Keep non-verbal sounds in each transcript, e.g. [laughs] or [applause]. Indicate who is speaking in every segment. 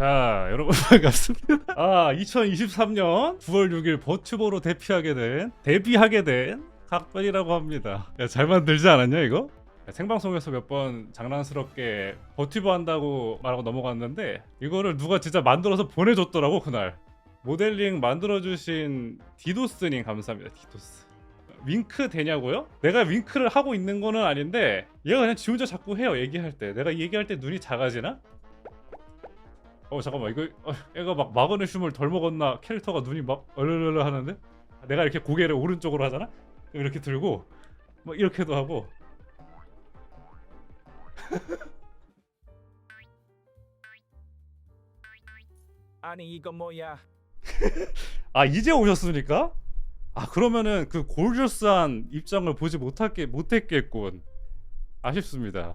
Speaker 1: 자, 여러분 [laughs] 반갑습니다. 아, 2023년 9월 6일 버튜버로 데뷔하게 된 데뷔하게 된 각별이라고 합니다. 야, 잘 만들지 않았냐 이거? 야, 생방송에서 몇 번 장난스럽게 버튜버 한다고 말하고 넘어갔는데 이거를 누가 진짜 만들어서 보내줬더라고 그날. 모델링 만들어주신 디도스님 감사합니다. 디도스. 윙크 되냐고요? 내가 윙크를 하고 있는 거는 아닌데 얘가 그냥 지 혼자 자꾸 해요 얘기할 때 내가 얘기할 때 눈이 작아지나? 어 잠깐만. 이거 어, 얘가 막 마그네슘을 덜 먹었나 캐릭터가 눈이 막 얼르르 하는데? 내가 이렇게 고개를 오른쪽으로 하잖아? 이렇게 들고 막 이렇게도 하고. [laughs]
Speaker 2: 아니 이거 뭐야? [laughs]
Speaker 1: 아 이제 오셨습니까? 아 그러면은 그 골저스한 입장을 보지 못할게 못했겠군. 아쉽습니다.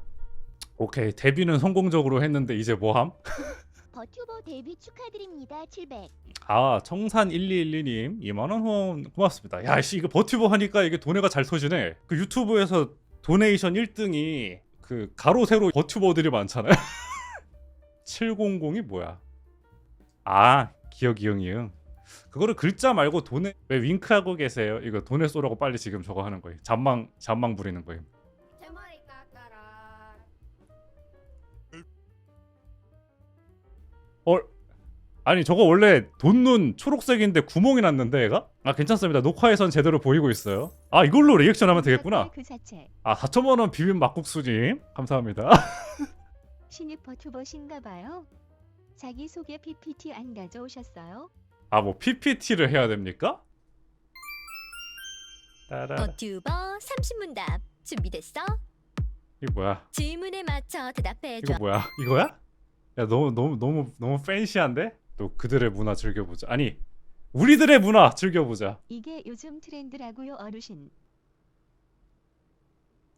Speaker 1: 오케이. 데뷔는 성공적으로 했는데 이제 뭐함? [laughs]
Speaker 3: 버튜버 데뷔 축하드립니다. 700.
Speaker 1: 아 청산 1212님 2만원 후원 고맙습니다. 야씨 이거 버튜버 하니까 이게 돈에가 잘 터지네. 그 유튜브에서 도네이션 1등이 그 가로 세로 버튜버들이 많잖아요. [laughs] 700이 뭐야? 아 기억 이응 이응. 그거를 글자 말고 돈에 왜 윙크하고 계세요? 이거 돈에 쏘라고 빨리 지금 저거 하는 거예요. 잔망 잔망 부리는 거예요 아니 저거 원래 돈눈 초록색인데 구멍이 났는데 얘가? 아 괜찮습니다 녹화에선 제대로 보이고 있어요 아 이걸로 리액션 하면 되겠구나
Speaker 3: 그.
Speaker 1: 아 4천만원 비빔 막국수님 감사합니다 [laughs]
Speaker 3: 신입 버튜버신가 봐요. 자기 소개 PPT 안 가져오셨어요?
Speaker 1: 아 뭐 PPT를 해야 됩니까? 따라
Speaker 4: 버튜버 30문답 준비됐어?
Speaker 1: 이거 뭐야
Speaker 4: 질문에 맞춰 대답해줘.
Speaker 1: 이거 뭐야 이거야? 야 너무 너무 너무 너무 팬시한데? 또 그들의 문화 즐겨보자 아니 우리들의 문화 즐겨보자
Speaker 3: 이게 요즘 트렌드라고요, 어르신.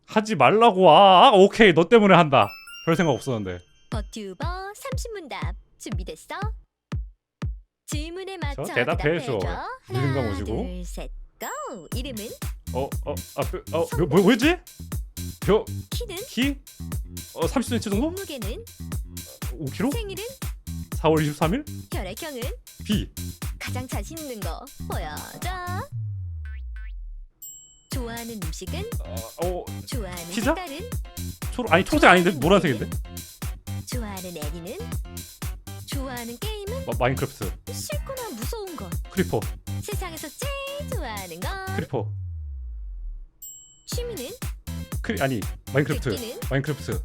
Speaker 1: 하지 말라고 아, 아 오케이 너 때문에 한다 별 생각 없었는데
Speaker 4: 버튜버 30문답 준비됐어? 질문에 맞춰
Speaker 1: 대답해줘.
Speaker 4: 대답해줘.
Speaker 1: 누군가
Speaker 4: 하나,
Speaker 1: 모시고.
Speaker 4: 둘, 셋, 고! 이름은?
Speaker 1: 어어아어 뭐, 뭐였지? 벼
Speaker 4: 키는?
Speaker 1: 키? 어 30cm 정도?
Speaker 4: 몸무게는?
Speaker 1: 5kg?
Speaker 4: 생일은?
Speaker 1: 4월 23일?
Speaker 4: 혈액형은?
Speaker 1: B
Speaker 4: 가장 자신 있는 거 보여줘. 좋아하는 음식은?
Speaker 1: 어, 어
Speaker 4: 좋아하는
Speaker 1: 피자?
Speaker 4: 색깔은?
Speaker 1: 초록 아니 초록색 아닌데 노란색인데?
Speaker 4: 좋아하는 애니는? 좋아하는 게임은?
Speaker 1: 마, 마인크래프트
Speaker 4: 싫거나 무서운 것
Speaker 1: 크리퍼
Speaker 4: 세상에서 제일 좋아하는 건
Speaker 1: 크리퍼
Speaker 4: 취미는
Speaker 1: 크리 아니 마인크래프트
Speaker 4: 듣기는
Speaker 1: 마인크래프트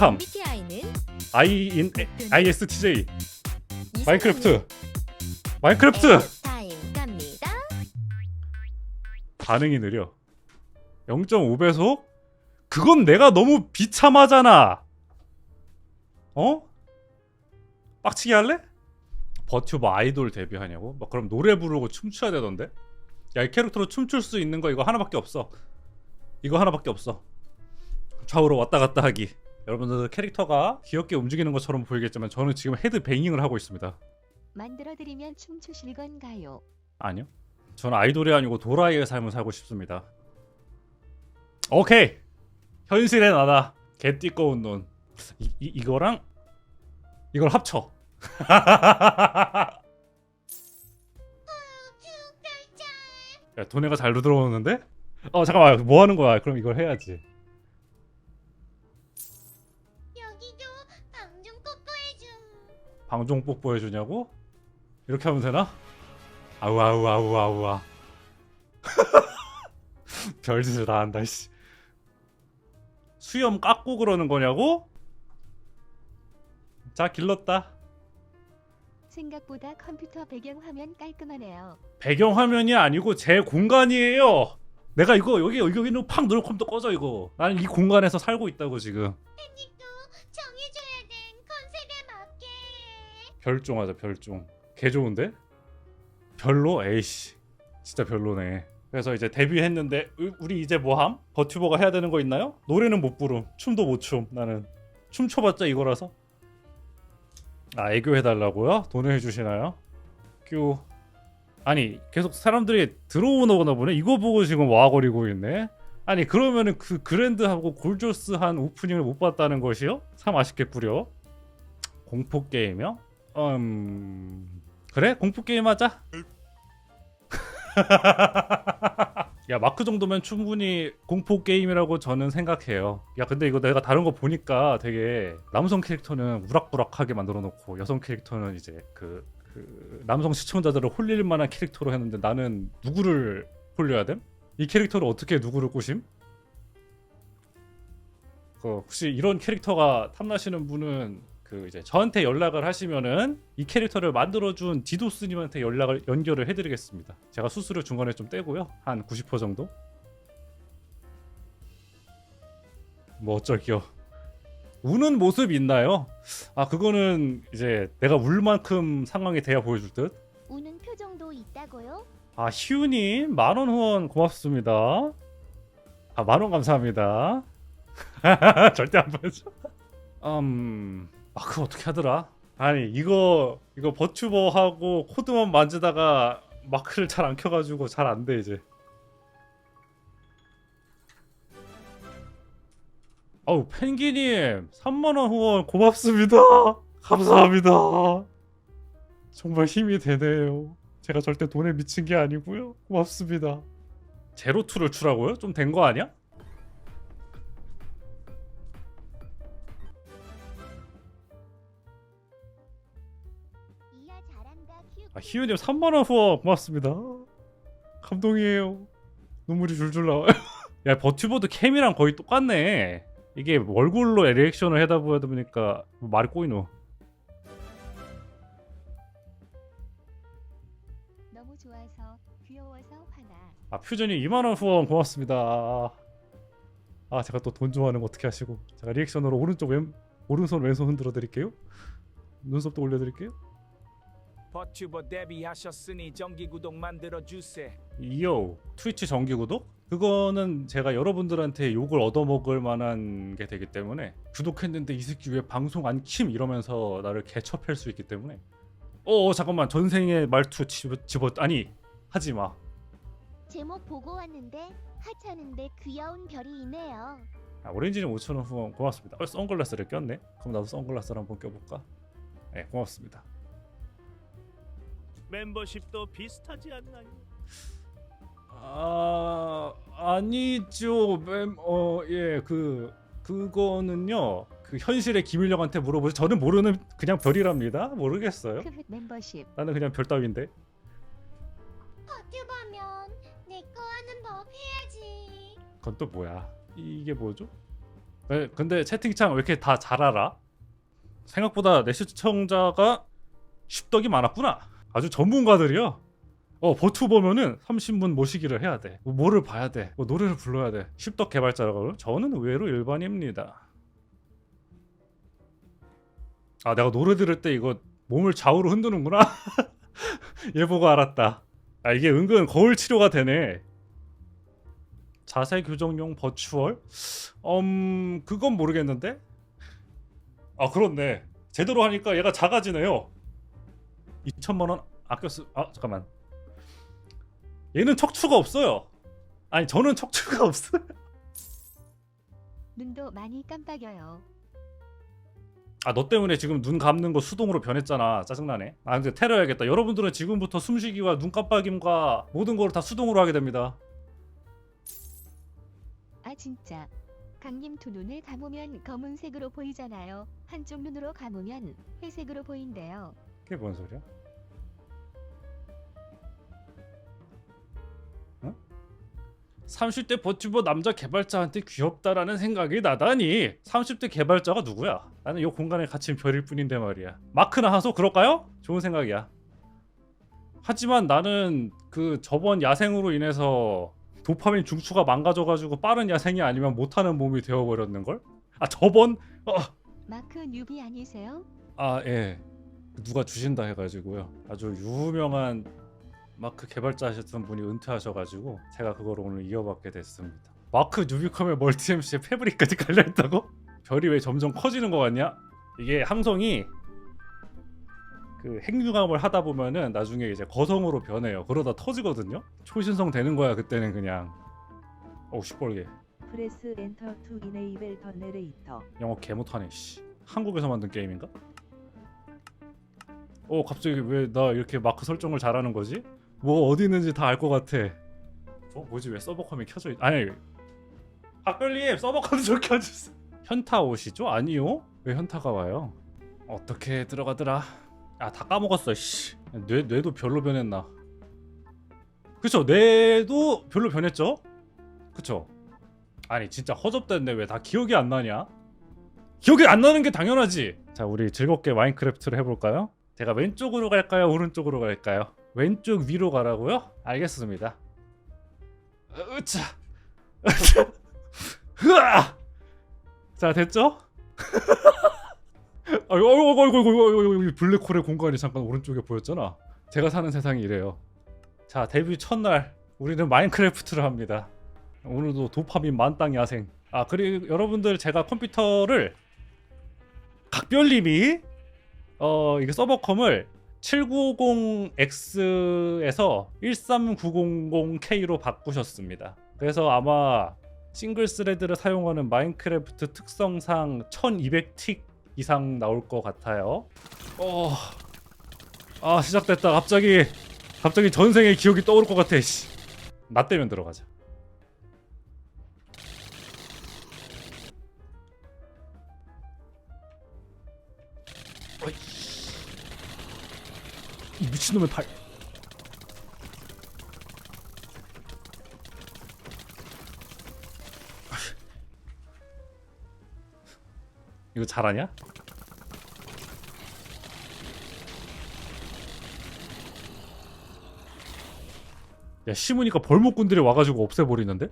Speaker 1: 착함
Speaker 4: MBTI는
Speaker 1: IN ISTJ 마인크래프트 마인크래프트
Speaker 4: 타임 갑니다.
Speaker 1: 반응이 느려 0.5배속? 그건 내가 너무 비참하잖아 어? 빡치게 할래? 버튜버 아이돌 데뷔하냐고? 막 그럼 노래 부르고 춤춰야 되던데? 야 이 캐릭터로 춤출 수 있는 거 이거 하나밖에 없어 이거 하나밖에 없어 좌우로 왔다 갔다 하기 여러분들 캐릭터가 귀엽게 움직이는 것처럼 보이겠지만 저는 지금 헤드 뱅잉을 하고 있습니다
Speaker 3: 만들어드리면 춤추실 건가요?
Speaker 1: 아니요. 저는 아이돌이 아니고 도라이의 삶을 살고 싶습니다. 오케이. 현실의 나다. 개띠꺼운 눈. 이, 이 이거랑 이걸 합쳐. [laughs] 야, 돈에가 잘 들어오는데? 어 잠깐만 뭐 하는 거야? 그럼 이걸 해야지. 방종 뽀뽀해 주냐고? 이렇게 하면 되나? 아우 아우 아우 아우 아. [laughs] 별짓을 다 한다 씨. 수염 깎고 그러는 거냐고? 자 길렀다.
Speaker 3: 생각보다 컴퓨터 배경 화면 깔끔하네요.
Speaker 1: 배경 화면이 아니고 제 공간이에요. 내가 이거 여기 여기 있는 팍 누르면 컴퓨터 꺼져 이거. 나는 이 공간에서 살고 있다고 지금. 별종하자 별종. 개 좋은데? 별로? 에이씨. 진짜 별로네. 그래서 이제 데뷔했는데 으, 우리 이제 뭐함? 버튜버가 해야 되는 거 있나요? 노래는 못 부름. 춤도 못 춤. 나는 춤춰봤자 이거라서. 아 애교 해달라고요? 돈을 해주시나요? 큐. 아니 계속 사람들이 들어오나 보네. 이거 보고 지금 와거리고 있네. 아니 그러면은 그 그랜드하고 골조스한 오프닝을 못 봤다는 것이요? 참 아쉽겠구려. 공포 게임이요? 음 그래 공포 게임 하자. [laughs] 야 마크 정도면 충분히 공포 게임이라고 저는 생각해요. 야 근데 이거 내가 다른 거 보니까 되게 남성 캐릭터는 우락부락하게 만들어 놓고 여성 캐릭터는 이제 그, 그 남성 시청자들을 홀릴 만한 캐릭터로 했는데 나는 누구를 홀려야 됨? 이 캐릭터를 어떻게 누구를 꼬심? 그 혹시 이런 캐릭터가 탐나시는 분은 그 이제 저한테 연락을 하시면은 이 캐릭터를 만들어준 디도스님한테 연락을 연결을 해드리겠습니다. 제가 수수료 중간에 좀 떼고요, 한 90% 정도. 뭐 어쩔게요. 우는 모습 있나요? 아 그거는 이제 내가 울 만큼 상황이 돼야 보여줄 듯.
Speaker 3: 우는 표정도 있다고요?
Speaker 1: 아 희우님 만원 후원 고맙습니다. 아 만원 감사합니다. [laughs] 절대 안 보여줘. 음 마크 어떻게 하더라? 아니 이거 이거 버튜버하고 코드만 만지다가 마크를 잘 안 켜가지고 잘 안 돼 이제. 어우 펭귄님 3만원 후원 고맙습니다. 감사합니다. 정말 힘이 되네요. 제가 절대 돈에 미친 게 아니고요. 고맙습니다. 제로2를 추라고요? 좀 된 거 아니야? 아, 희윤님 3만원 후원 고맙습니다. 감동이에요. 눈물이 줄줄 나와요. [laughs] 야 버튜버드 캠이랑 거의 똑같네. 이게 얼굴로 리액션을 하다 보니까 말이 꼬이노.
Speaker 3: 너무 좋아서 귀여워서 화나.
Speaker 1: 아 퓨전이 2만원 후원 고맙습니다. 아 제가 또 돈 좋아하는 거 어떻게 하시고 제가 리액션으로 오른쪽 왼 오른손 왼손 흔들어 드릴게요. 눈썹도 올려 드릴게요.
Speaker 2: 버튜버 데뷔하셨으니 정기 구독 만들어 주세.
Speaker 1: 이요 트위치 정기 구독? 그거는 제가 여러분들한테 욕을 얻어먹을 만한 게 되기 때문에 구독했는데 이 새끼 왜 방송 안 킴? 이러면서 나를 개처팰 수 있기 때문에. 어, 어 잠깐만. 전생의 말투 집어, 집어 아니 하지 마.
Speaker 3: 제목 보고 왔는데 하찮은데 귀여운 별이 있네요.
Speaker 1: 아, 오렌지님 5천원 후원. 고맙습니다. 어, 선글라스를 꼈네. 그럼 나도 선글라스를 한번 껴볼까? 네 고맙습니다
Speaker 5: 멤버십도 비슷하지 않나요?
Speaker 1: 아 아니죠 멤어예그 그거는요 그 현실의 김일령한테 물어보세요 저는 모르는 그냥 별이랍니다 모르겠어요
Speaker 3: 크브 멤버십.
Speaker 1: 나는 그냥 별 따위인데
Speaker 3: 버튜버면 내 거 하는 법 해야지.
Speaker 1: 그건 또 뭐야 이게 뭐죠? 네, 근데 채팅창 왜 이렇게 다 잘 알아? 생각보다 내 시청자가 십덕이 많았구나 아주 전문가들이야 어 버튜버면은 30분 모시기를 해야 돼. 뭐, 뭐를 봐야 돼 뭐 노래를 불러야 돼? 십덕 개발자라고 저는 의외로 일반입니다. 아 내가 노래 들을 때 이거 몸을 좌우로 흔드는구나. [laughs] 얘 보고 알았다. 아 이게 은근 거울 치료가 되네. 자세 교정용 버추얼? 음 그건 모르겠는데? 아 그렇네. 제대로 하니까 얘가 작아지네요 2천만 원 아껴 쓰 아 잠깐만 얘는 척추가 없어요 아니 저는 척추가 [laughs] 없어요
Speaker 3: 눈도 많이 깜빡여요.
Speaker 1: 아너 때문에 지금 눈 감는 거 수동으로 변했잖아 짜증나네 아 근데 테러해야겠다 여러분들은 지금부터 숨쉬기와 눈 깜빡임과 모든 걸 다 수동으로 하게 됩니다
Speaker 3: 아 진짜. 강님 두 눈을 감으면 검은색으로 보이잖아요. 한쪽 눈으로 감으면 회색으로 보인대요.
Speaker 1: 그게 뭔 소리야? 어? 30대 버튜버 남자 개발자한테 귀엽다라는 생각이 나다니 30대 개발자가 누구야? 나는 이 공간에 갇힌 별일 뿐인데 말이야 마크나 하소 그럴까요? 좋은 생각이야 하지만 나는 그 저번 야생으로 인해서 도파민 중추가 망가져가지고 빠른 야생이 아니면 못하는 몸이 되어버렸는걸? 아 저번? 어.
Speaker 3: 마크 뉴비 아니세요?
Speaker 1: 아 예. 누가 주신다 해가지고요. 아주 유명한 마크 개발자 하셨던 분이 은퇴하셔가지고 제가 그걸 오늘 이어받게 됐습니다. 마크 뉴비컴의 멀티 MC에 패브릭까지 [laughs] 깔려있다고? 별이 왜 점점 커지는 것 같냐? 이게 함성이 그 핵융합을 하다 보면은 나중에 이제 거성으로 변해요. 그러다 터지거든요. 초신성 되는 거야 그때는 그냥. 어우 시뻘게
Speaker 6: 프레스 엔터 투 이네이벨 더 내레이터
Speaker 1: 영어 개 못하네 씨 한국에서 만든 게임인가? 어 갑자기 왜 나 이렇게 마크 설정을 잘하는 거지? 뭐 어디 있는지 다 알 것 같아 어 뭐지 왜 서버컴이 켜져 있... 아니 박별님 서버컴 좀 켜주세요 현타 오시죠? 아니요 왜 현타가 와요? 어떻게 들어가더라 아 다 까먹었어 씨 뇌, 뇌도 별로 변했나 그쵸 뇌도 별로 변했죠? 그쵸 아니 진짜 허접됐네 왜 다 기억이 안 나냐? 기억이 안 나는 게 당연하지. 자, 우리 즐겁게 마인크래프트를 해볼까요? 제가 왼쪽으로 갈까요? 오른쪽으로 갈까요? 왼쪽 위로 가라고요? 알겠습니다. 으, 으차, [laughs] 으차, 흐아. 자, 됐죠? [laughs] 아이고, 아이고, 아이고, 아이고, 아이고, 블랙홀의 공간이 잠깐 오른쪽에 보였잖아. 제가 사는 세상이 이래요. 자, 데뷔 첫날 우리는 마인크래프트를 합니다. 오늘도 도파민 만땅 야생. 아 그리고 여러분들 제가 컴퓨터를 각별님이 어 이게 서버컴을 7950X에서 13900K로 바꾸셨습니다. 그래서 아마 싱글 스레드를 사용하는 마인크래프트 특성상 1200틱 이상 나올 것 같아요. 어, 아 시작됐다. 갑자기 갑자기 전생의 기억이 떠오를 것 같아. 씨. 나 때면 들어가자. 어이. 이 미친놈의 팔. 이거 잘하냐? 야 심으니까 벌목꾼들이 와가지고 없애버리는데?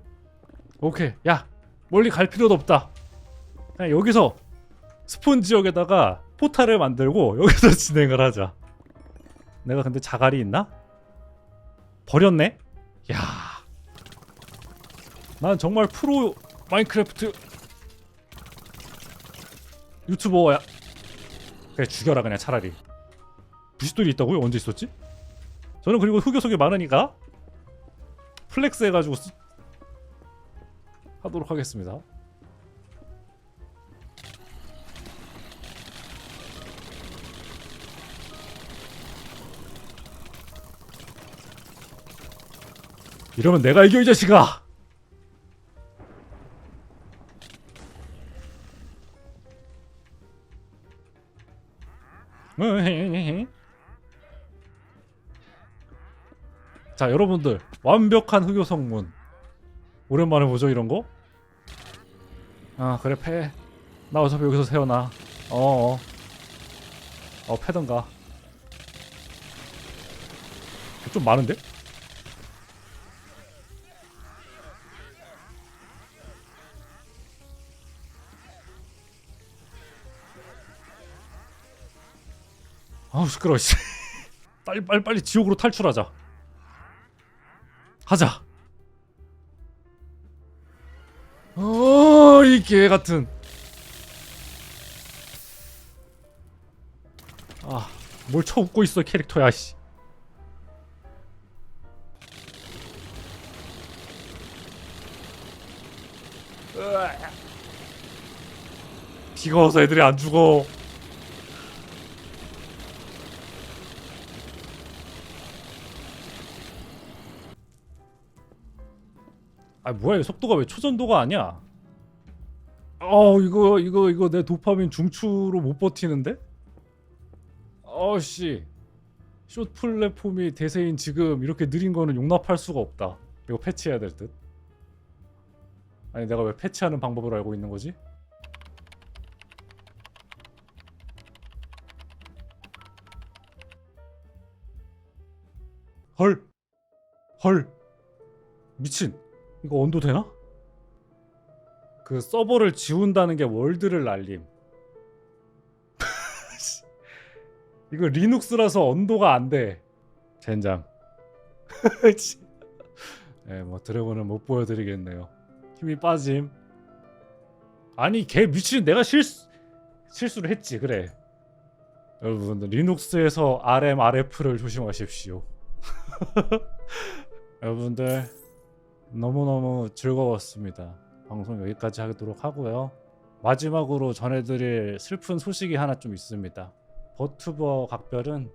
Speaker 1: 오케이 야 멀리 갈 필요도 없다 그냥 여기서 스폰 지역에다가 포탈을 만들고 여기서 [laughs] 진행을 하자. 내가 근데 자갈이 있나? 버렸네? 야. 난 정말 프로 마인크래프트 유튜버야. 그래 죽여라 그냥 차라리. 부싯돌이 있다고요? 언제 있었지? 저는 그리고 흑요석이 많으니까 플렉스 해가지고 쓰... 하도록 하겠습니다. 이러면 내가 이겨 이 자식아. 자 여러분들 완벽한 흑요성문 오랜만에 보죠 이런 거? 아 그래 패. 나 어차피 여기서 세워놔. 어어. 어 패던가. 좀 많은데? 아우 시끄러워 씨. [laughs] 빨리 빨리 빨리 지옥으로 탈출하자 하자 어이 개 같은 아 뭘 쳐 웃고 있어 캐릭터야 씨. 비가 와서 애들이 안 죽어 아 뭐야 이 속도가 왜 초전도가 아니야? 어 이거 이거 이거 내 도파민 중추로 못 버티는데? 어씨 숏 플랫폼이 대세인 지금 이렇게 느린 거는 용납할 수가 없다. 이거 패치해야 될 듯. 아니 내가 왜 패치하는 방법을 알고 있는 거지? 헐. 헐. 미친. 이거 언도 되나? 그 서버를 지운다는 게 월드를 날림. [laughs] 이거 리눅스라서 언도가 안 돼. 젠장. 예, [laughs] 뭐 드래곤은 못 보여드리겠네요. 힘이 빠짐. 아니 걔 미친 내가 실수 실수를 했지 그래. 여러분 리눅스에서 RM, RF를 조심하십시오. [laughs] 여러분들 너무너무 즐거웠습니다. 방송 여기까지 하도록 하고요. 마지막으로 전해드릴 슬픈 소식이 하나 좀 있습니다. 버튜버 각별은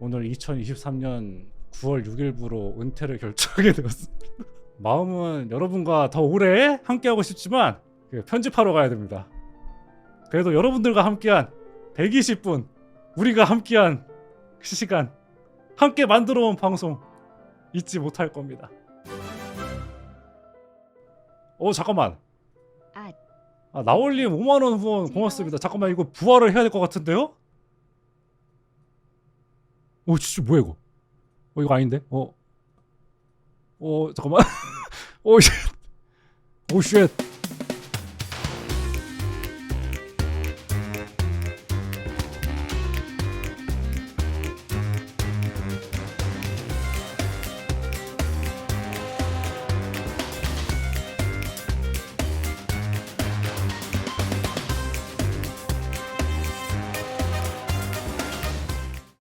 Speaker 1: 오늘 2023년 9월 6일부로 은퇴를 결정하게 되었습니다. [laughs] 마음은 여러분과 더 오래 함께하고 싶지만 그 편집하러 가야 됩니다. 그래도 여러분들과 함께한 120분 우리가 함께한 그 시간 함께 만들어 온 방송 잊지 못할 겁니다. 어 잠깐만.
Speaker 3: 아.
Speaker 1: 아 나올님 5만 원 후원 고맙습니다. 잠깐만 이거 부활을 해야 될 것 같은데요? 오 진짜 뭐야 이거? 어 이거 아닌데? 어. 어 잠깐만. [laughs] 오 쉣. 오 쉣.